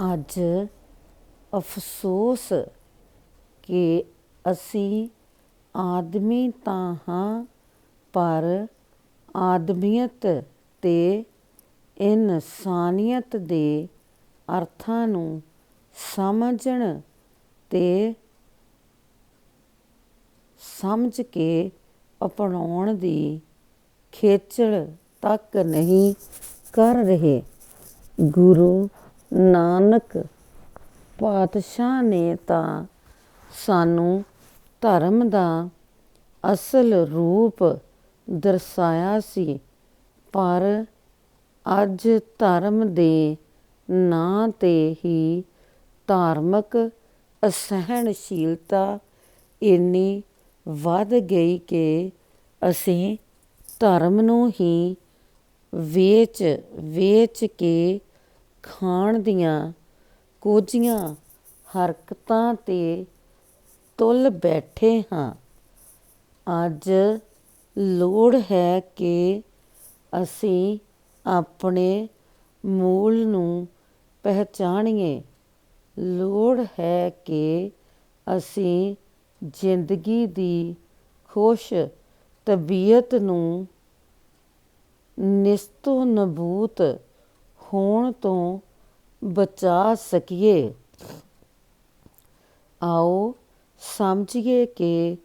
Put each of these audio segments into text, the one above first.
ਅੱਜ ਅਫ਼ਸੋਸ ਕਿ ਅਸੀਂ ਆਦਮੀ ਤਾਂ ਹਾਂ, ਪਰ ਆਦਮੀਅਤ ਤੇ ਇਨਸਾਨੀਅਤ ਦੇ ਅਰਥਾਂ ਨੂੰ ਸਮਝਣ ਤੇ ਸਮਝ ਕੇ ਅਪਣਾਉਣ ਦੀ ਖੇਚਲ ਤੱਕ ਨਹੀਂ ਕਰ ਰਹੇ। ਗੁਰੂ ਨਾਨਕ ਪਾਤਸ਼ਾਹ ਨੇ ਤਾਂ ਸਾਨੂੰ ਧਰਮ ਦਾ ਅਸਲ ਰੂਪ ਦਰਸਾਇਆ ਸੀ, ਪਰ ਅੱਜ ਧਰਮ ਦੇ ਨਾਂ ਤੇ ਹੀ ਧਾਰਮਿਕ ਅਸਹਿਣਸ਼ੀਲਤਾ ਇੰਨੀ ਵੱਧ ਗਈ ਕਿ ਅਸੀਂ ਧਰਮ ਨੂੰ ਹੀ ਵੇਚ ਵੇਚ ਕੇ ਖਾਣ ਦੀਆਂ ਕੋਝੀਆਂ ਹਰਕਤਾਂ ਤੇ ਤੁਲ ਬੈਠੇ ਹਾਂ। ਅੱਜ ਲੋੜ ਹੈ ਕਿ ਅਸੀਂ ਆਪਣੇ ਮੂਲ ਨੂੰ ਪਹਿਚਾਣੀਏ। ਲੋੜ ਹੈ ਕਿ ਅਸੀਂ ਜ਼ਿੰਦਗੀ ਦੀ ਖੁਸ਼ ਤਬੀਅਤ ਨੂੰ ਨਿਸਤੋ ਨਬੂਤ ਹੋਣ ਤੋਂ ਬਚਾ ਸਕੀਏ। ਆਓ ਸਮਝੀਏ ਕਿ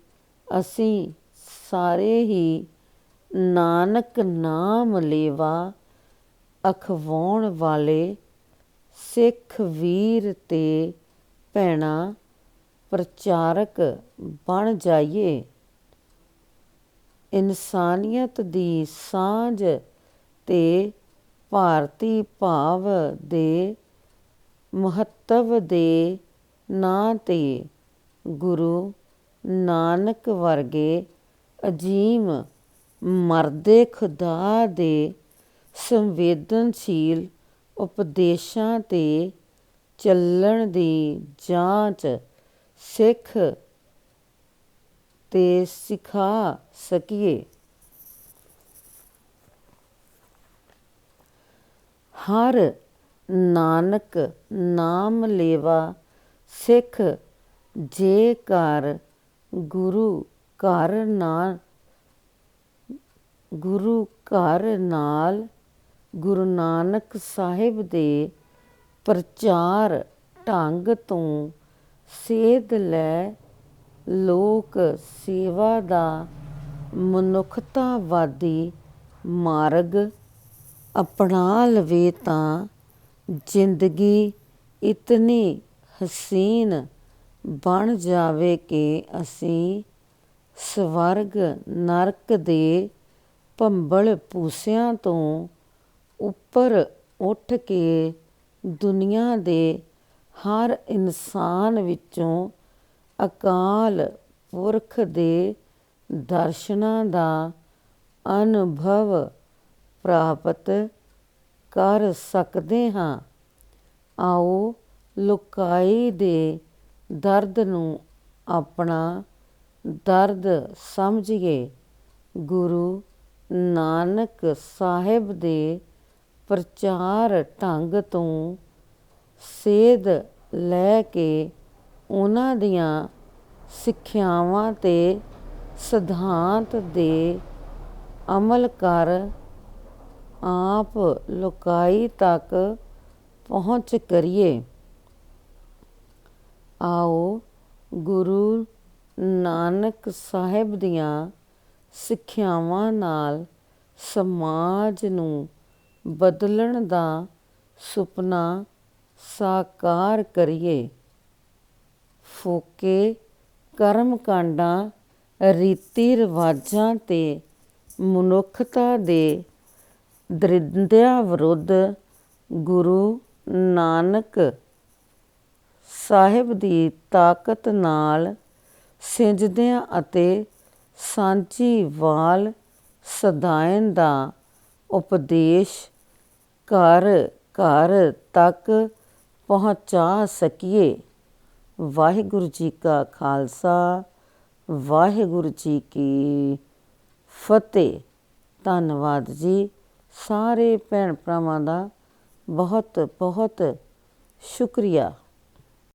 ਅਸੀਂ ਸਾਰੇ ਹੀ ਨਾਨਕ ਨਾਮ ਲੇਵਾ ਅਖਵਾਉਣ ਵਾਲੇ ਸਿੱਖ ਵੀਰ ਤੇ ਭੈਣਾਂ ਪ੍ਰਚਾਰਕ ਬਣ ਜਾਈਏ। ਇਨਸਾਨੀਅਤ ਦੀ ਸਾਂਝ ਤੇ ਭਾਰਤੀ ਭਾਵ ਦੇ ਮਹੱਤਵ ਦੇ ਨਾਂ ਤੇ ਗੁਰੂ ਨਾਨਕ ਵਰਗੇ ਅਜ਼ੀਮ ਮਰਦੇ ਖ਼ੁਦਾ ਦੇ ਸੰਵੇਦਨਸ਼ੀਲ ਉਪਦੇਸ਼ਾਂ ਤੇ ਚੱਲਣ ਦੀ ਜਾਂਚ ਸਿੱਖ ਤੇ ਸਿਖਾ ਸਕੀਏ। ਹਰ ਨਾਨਕ ਨਾਮ ਲੇਵਾ ਸਿੱਖ ਜੇਕਰ ਗੁਰੂ ਘਰ ਨਾਲ ਗੁਰੂ ਘਰ ਨਾਲ ਗੁਰੂ ਨਾਨਕ ਸਾਹਿਬ ਦੇ ਪ੍ਰਚਾਰ ਢੰਗ ਤੋਂ ਸੇਧ ਲੈ ਲੋਕ ਸੇਵਾ ਦਾ ਮਨੁੱਖਤਾਵਾਦੀ ਮਾਰਗ ਅਪਣਾ ਲਵੇ ਤਾਂ ਜ਼ਿੰਦਗੀ ਇਤਨੀ ਹਸੀਨ ਬਣ ਜਾਵੇ ਕਿ ਅਸੀਂ ਸਵਰਗ ਨਰਕ ਦੇ ਭੰਬਲ ਭੂਸਿਆਂ ਤੋਂ ਉੱਪਰ ਉੱਠ ਕੇ ਦੁਨੀਆ ਦੇ ਹਰ ਇਨਸਾਨ ਵਿੱਚੋਂ ਅਕਾਲ ਪੁਰਖ ਦੇ ਦਰਸ਼ਨਾਂ ਦਾ ਅਨੁਭਵ ਪ੍ਰਾਪਤ ਕਰ ਸਕਦੇ ਹਾਂ। ਆਓ ਲੁਕਾਈ ਦੇ ਦਰਦ ਨੂੰ ਆਪਣਾ ਦਰਦ ਸਮਝੀਏ। ਗੁਰੂ ਨਾਨਕ ਸਾਹਿਬ ਦੇ ਪ੍ਰਚਾਰ ਢੰਗ ਤੋਂ ਸੇਧ ਲੈ ਕੇ ਉਹਨਾਂ ਦੀਆਂ ਸਿੱਖਿਆਵਾਂ ਤੇ ਸਿਧਾਂਤ ਦੇ ਅਮਲ ਕਰ ਆਪ ਲੁਕਾਈ ਤੱਕ ਪਹੁੰਚ ਕਰੀਏ। ਆਓ ਗੁਰੂ ਨਾਨਕ ਸਾਹਿਬ ਦੀਆਂ ਸਿੱਖਿਆਵਾਂ ਨਾਲ ਸਮਾਜ ਨੂੰ ਬਦਲਣ ਦਾ ਸੁਪਨਾ ਸਾਕਾਰ ਕਰੀਏ। ਫੋਕੇ ਕਰਮ-ਕਾਂਡਾਂ ਰੀਤੀ ਰਿਵਾਜਾਂ ਤੇ ਮਨੁੱਖਤਾ ਦੇ ਦਰਿੰਦਿਆਂ ਵਿਰੁੱਧ ਗੁਰੂ ਨਾਨਕ ਸਾਹਿਬ ਦੀ ਤਾਕਤ ਨਾਲ ਸਿੰਜਦਿਆਂ ਅਤੇ ਸਾਂਝੀਵਾਲ ਸਦਾਇਨ ਦਾ ਉਪਦੇਸ਼ ਘਰ ਘਰ ਤੱਕ ਪਹੁੰਚਾ ਸਕੀਏ। ਵਾਹਿਗੁਰੂ ਜੀ ਕਾ ਖਾਲਸਾ, ਵਾਹਿਗੁਰੂ ਜੀ ਕੀ ਫਤਿਹ। ਧੰਨਵਾਦ ਜੀ ਸਾਰੇ ਭੈਣ ਭਰਾਵਾਂ ਦਾ ਬਹੁਤ ਬਹੁਤ ਸ਼ੁਕਰੀਆ।